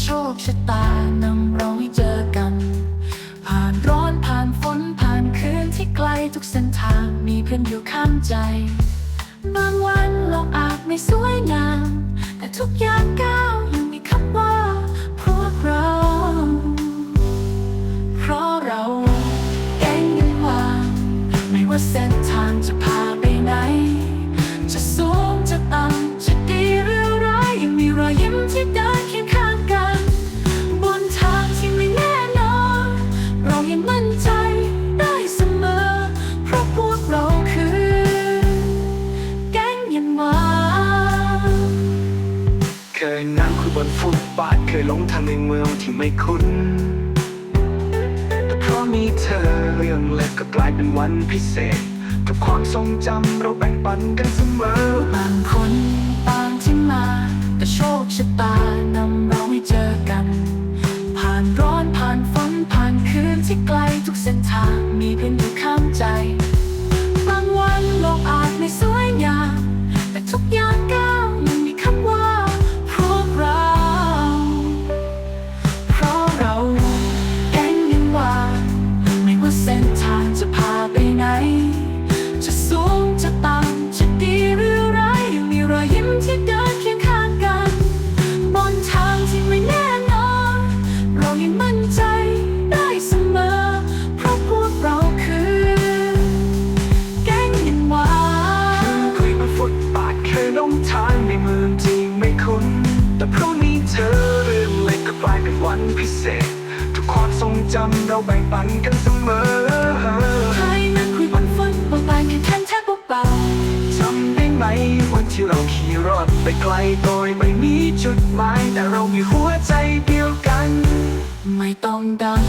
โชคชะตานำเราให้เจอกัน ผ่านร้อนผ่านฝนผ่านคืนที่ไกลทุกเส้นทางมีเพื่อนอยู่ข้างใจ บางวันเราอาจไม่สวยงาม แต่ทุกอย่างก บนฟุตบาทเคยหลงทางในเมืองที่ไม่คุ้น แต่เพราะมีเธอเรื่องเล็กก็กลายเป็นวันพิเศษ กับความทรงจำเราแบ่งปันกันเสมอบางคนตามที่มา แต่โชคชะตานำเราให้เจอกัน ผ่านร้อนผ่านฝนผ่านคืนที่ไกลทุกเส้นทางมีเพื่อนอยู่ข้างใจ ธอค่ลงทางในเมืองที่ไม่คุ้น แต่พรุ่งนี้เธอเรื่องเล็กก็กลายเป็นวันพิเศษ ทุกความทรงจำเราแบ่งปันกันเสมอเคยนั่คุยบนฟุตบอลบานแค่ทัแทบเบาจำได้ไหมวันที่เราขี่รถไปไกลโดยไม่มีจุดหมายแต่เรามีหัวใจเดียวกัน ไม่ต้องดัง